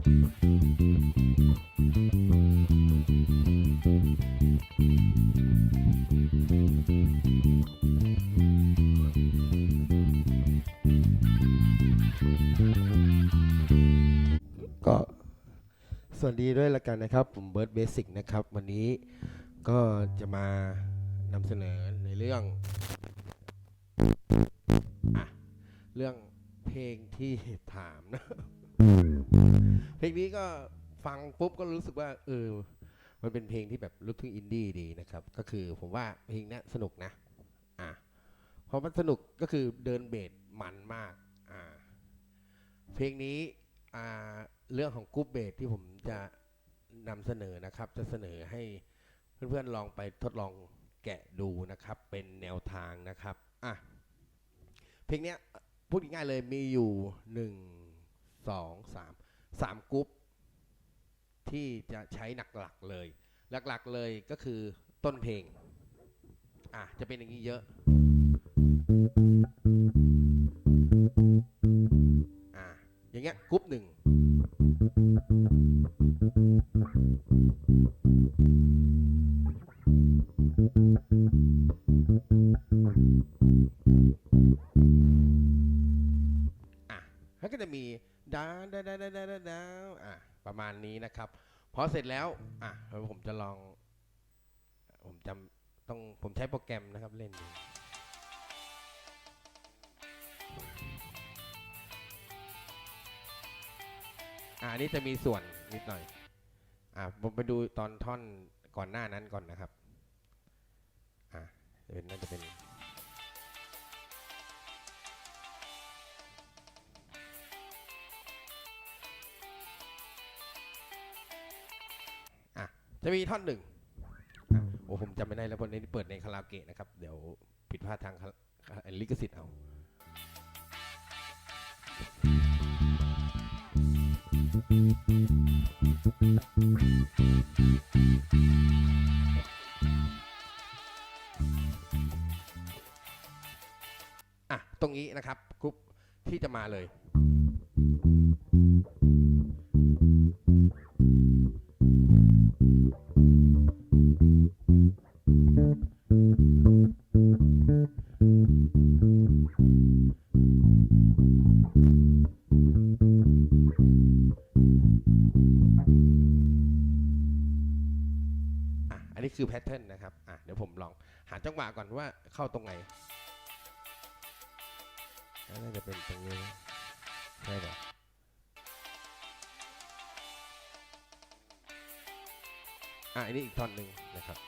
ก็สวัสดีด้วยละกันนะครับ ผมเบิร์ดเบสิกนะครับ วันนี้ก็จะมานำเสนอในเรื่องอะเรื่องเพลงที่ถามนะ เพลงนี้ก็ฟังปุ๊บก็รู้สึกว่าเออมันเป็นเพลงที่แบบลูกทุ่งอินดี้ดีนะครับ ก็คือผมว่าเพลงนี้สนุกนะ อะเพราะมันสนุกก็คือเดินเบสมันมาก อ่า เพลงนี้อ่าเรื่องของกรุ๊ปเบสที่ผมจะนำเสนอนะครับ จะเสนอให้เพื่อนๆลองไปทดลองแกะดูนะครับ เป็นแนวทางนะครับ อะ เพลงนี้พูดง่ายๆเลยมีอยู่หนึ่ง สองสามสามกรุ๊ปที่จะใช้หลักๆเลย หลักๆเลยก็คือต้นเพลง อะ จะเป็นอย่างนี้เยอะ อะ อย่างเงี้ยกรุ๊ปหนึ่ง ประมาณนี้นะครับพอเสร็จแล้วอะแล้วผมจะลอง ผมจำต้องผมใช้โปรแกรมนะครับเล่นดูอ่าอันนี้จะมีส่วนนิดหน่อย อ่าผมไปดูตอนท่อนก่อนหน้านั้นก่อนนะครับ อ่าจะเป็นน่น จะมีท่อนหนึ่งอะโอ้ผมจำไม่ได้แล้วเพราะนี้เปิดในคาราโอเกะนะครับ เดี๋ยวผิดพลาดทางคาราลิขสิทธิ์เอาอะตรงนี้นะครับกรุ๊ปที่จะมาเลย อะอันนี้คือแพทเทิร์นนะครับอะเดี๋ยวผมลองหาจังหวะก่อนว่าเข้าตรงไหนน่าจะเป็นตรงนี้ใช่ปะอะอันนี้อีกท่อนหนึ่งนะครับ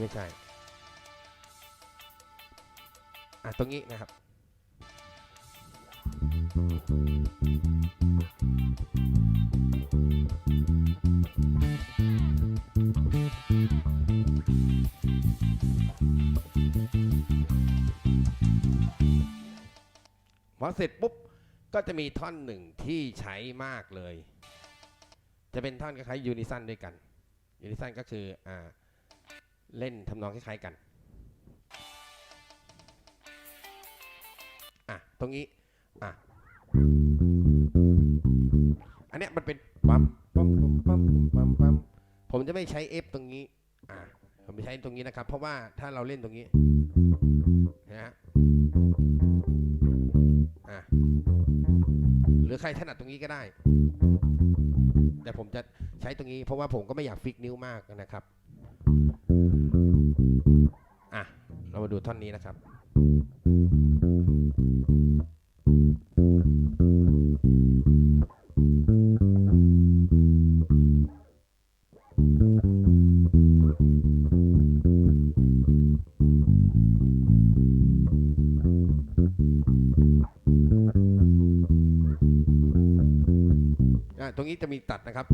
ไม่ใช่ อะตรงนี้นะครับ พอเสร็จปุ๊บ ก็จะมีท่อนหนึ่งที่ใช้มากเลย จะเป็นท่อนคล้ายๆยูนิซันด้วยกัน ยูนิซันก็คืออ่าเล่นทำนองคล้ายๆกัน รงนี้อะอันเนี้ยมันเป็นปั๊มปั๊มปั๊มปั๊มปั๊มปั๊มผมจะไม่ใช้ F ตรงนี้อะผมจะใช้ตรงนี้นะครับ เพราะว่าถ้าเราเล่นตรงนี้นะฮะอะหรือใครถนัดตรงนี้ก็ได้ แต่ผมจะใช้ตรงนี้ เพราะว่าผมก็ไม่อยากฟิกนิ้วมากนะครับ อะ เรามาดูท่อนนี้นะครับ อะตรงนี้จะมีตัดนะครับ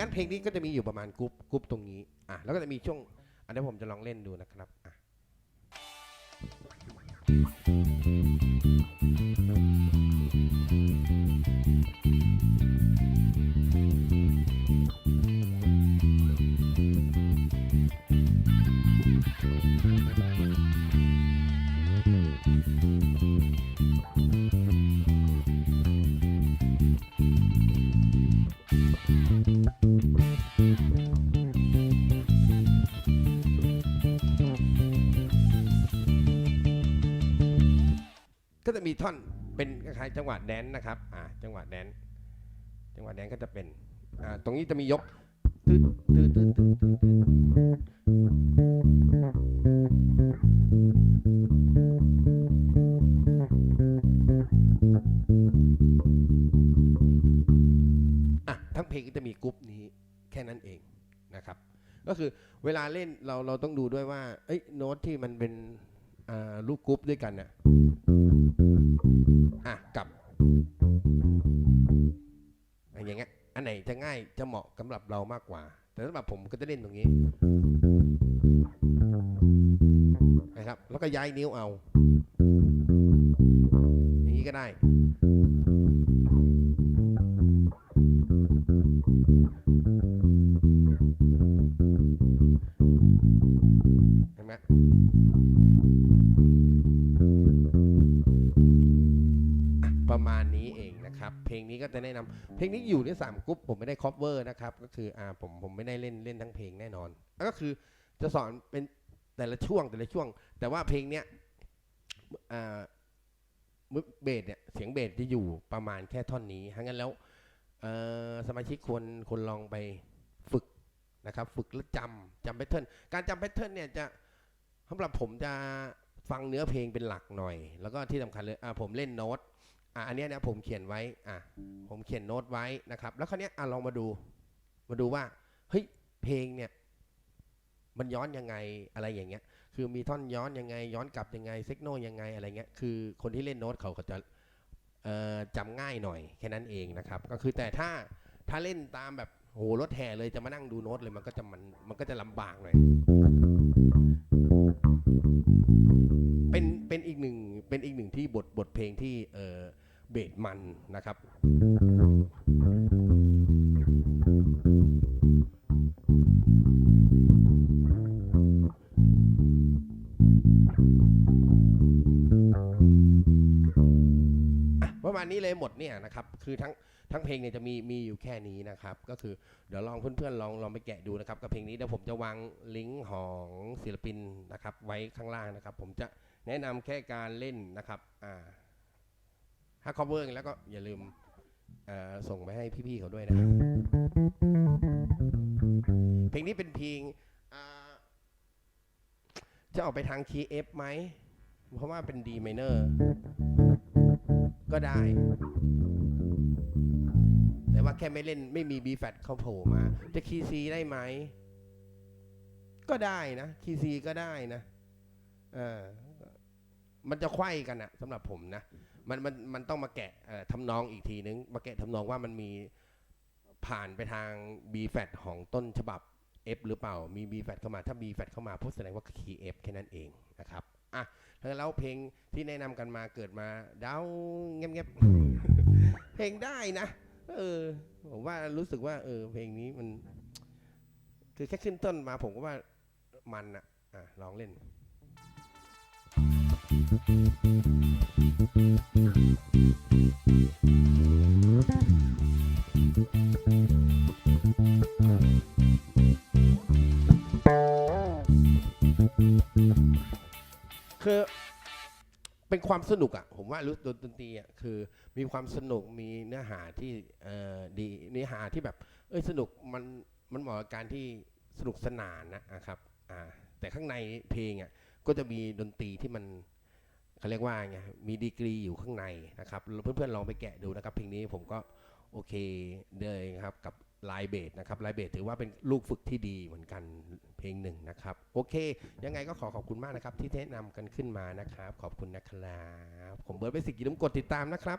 งั้นเพลงนี้ก็จะมีอยู่ประมาณกรุ๊ปกรุ๊ปตรงนี้ อะ แล้วก็จะมีช่วง อันนี้ผมจะลองเล่นดูนะครับ อ่ ก็จะมีท่อนเป็นคล้ายๆจังหวะแดนนะครับอ่าจังหวะแดนจังหวะแดนก็จะเป็นอ่าตรงนี้จะมียกตืดตืดตืดตืดตืดอะทั้งเพลงก็จะมีกรุ๊ปนี้แค่นั้นเองนะครับ ก็คือเวลาเล่นเราเราต้องดูด้วยว่าเอ้ยโน้ตที่มันเป็นอ่าลูกกรุ๊ปด้วยกันน่ะ อย่างเงี้ย อันไหนจะง่ายจะเหมาะสำหรับเรามากกว่า แต่สำหรับผมก็จะเล่นตรงนี้นะครับ แล้วก็ย้ายนิ้วเอา อย่างนี้ก็ได้ ลงนี้ก็จะแนะนำเพลงนี้อยู่ในสามกรุ๊ปผมไม่ได้คอ v เวอร์นะครับ ก็คืออ่าผมผมไม่ได้เล่นเล่นทั้งเพลงแน่นอน ก็คือจะสอนเป็นแต่ละช่วงแต่ละช่วง แต่ว่าเพลงเนี้ยอ่ามึกเบสเนี่ยเสียงเบสจะอยู่ประมาณแค่ท่อนนี้ทั้างนั้นแล้วอ่อสมาชิกควรควรลองไปฝึกนะครับ ฝึกแล้วจำจำแพทเทิร์นการจำแพทเทิร์นเนี่ยจะสำหรับผมจะฟังเนื้อเพลงเป็นหลักหน่อย แล้วก็ที่สำคัญเลยอ่าผมเล่นโน้ต อะอันเนี้ยนะผมเขียนไว้อะผมเขียนโน้ตไว้นะครับ แล้วคราวนี้อะลองมาดู มาดูว่าเฮ้ยเพลงเนี่ยมันย้อนยังไงอะไรอย่างเงี้ย คือมีท่อนย้อนยังไง ย้อนกลับยังไงเซกโนยังไงอะไรเงี้ย คือคนที่เล่นโน้ตเขาก็จะเอ่อจำง่ายหน่อยแค่นั้นเองนะครับ ก็คือแต่ถ้าถ้าเล่นตามแบบโหรถแห่เลยจะมานั่งดูโน้ตเลยมันก็จะมันมันก็จะลำบากหน่อย เป็นเป็นอีกหนึ่งเป็นอีกหนึ่งที่บทบทเพลงที่เออ เบสมันนะครับประมาณนี้เลยหมดเนี่ยนะครับ คือทั้งทั้งเพลงเนี่ยจะมีมีอยู่แค่นี้นะครับ ก็คือเดี๋ยวลองเพื่อนๆลองลองไปแกะดูนะครับกับเพลงนี้เดี๋ยวผมจะวางลิงก์ของศิลปินนะครับ ไว้ข้างล่างนะครับ ผมจะแนะนำแค่การเล่นนะครับ อ่า ถ้า cover แล้วก็อย่าลืมส่งไปให้พี่ๆเขาด้วยนะครับ เพลงนี้เป็นเพลงจะออกไปทางคีย์ F ไหม เพราะว่าเป็น D minor ก็ได้ แต่ว่าแค่ไม่เล่นไม่มี B flat เขาโผล่มา จะคีย์ C ได้ไหม ก็ได้นะ คีย์ C ก็ได้นะ เออ มันจะไขว้กันอะสำหรับผมนะ มันมันมันต้องมาแกะเอ่อทำนองอีกทีนึง มาแกะทำนองว่ามันมีผ่านไปทาง B flat ของต้นฉบับ F หรือเปล่า มี B flat เข้ามา ถ้า B flat เข้ามาพูดแสดงว่าคีย์ F แค่นั้นเองนะครับ อะแล้วเพลงที่แนะนำกันมาเกิดมาเดาเงียบๆเพลงได้นะ เออ ผมว่ารู้สึกว่า เออ เพลงนี้มัน คือแค่ขึ้นต้นมาผมก็ว่ามันอะอะลองเล่น คือเป็นความสนุกอะผมว่ารู้ดนตรีอะคือมีความสนุกมีเนื้อหาที่เอ่อดีเนื้อหาที่แบบ เอ้ยสนุกมันมันเหมาะกับการที่สนุกสนานนะนะครับอ่าแต่ข้างในเพลงอะก็จะมีดนตรีที่มัน เขาเรียกว่าไงมีดีกรีอยู่ข้างในนะครับเพื่อนๆลองไปแกะดูนะครับเพลงนี้ผมก็โอเคเลยครับกับลายเบสนะครับลายเบสถือว่าเป็นลูกฝึกที่ดีเหมือนกันเพลงหนึ่งนะครับ โอเค ยังไงก็ขอขอบคุณมากนะครับ ที่แนะนำกันขึ้นมานะครับ ขอบคุณนะครับ ผมเบิร์ดไปสิกอย่าลืมกดติดตามนะครับ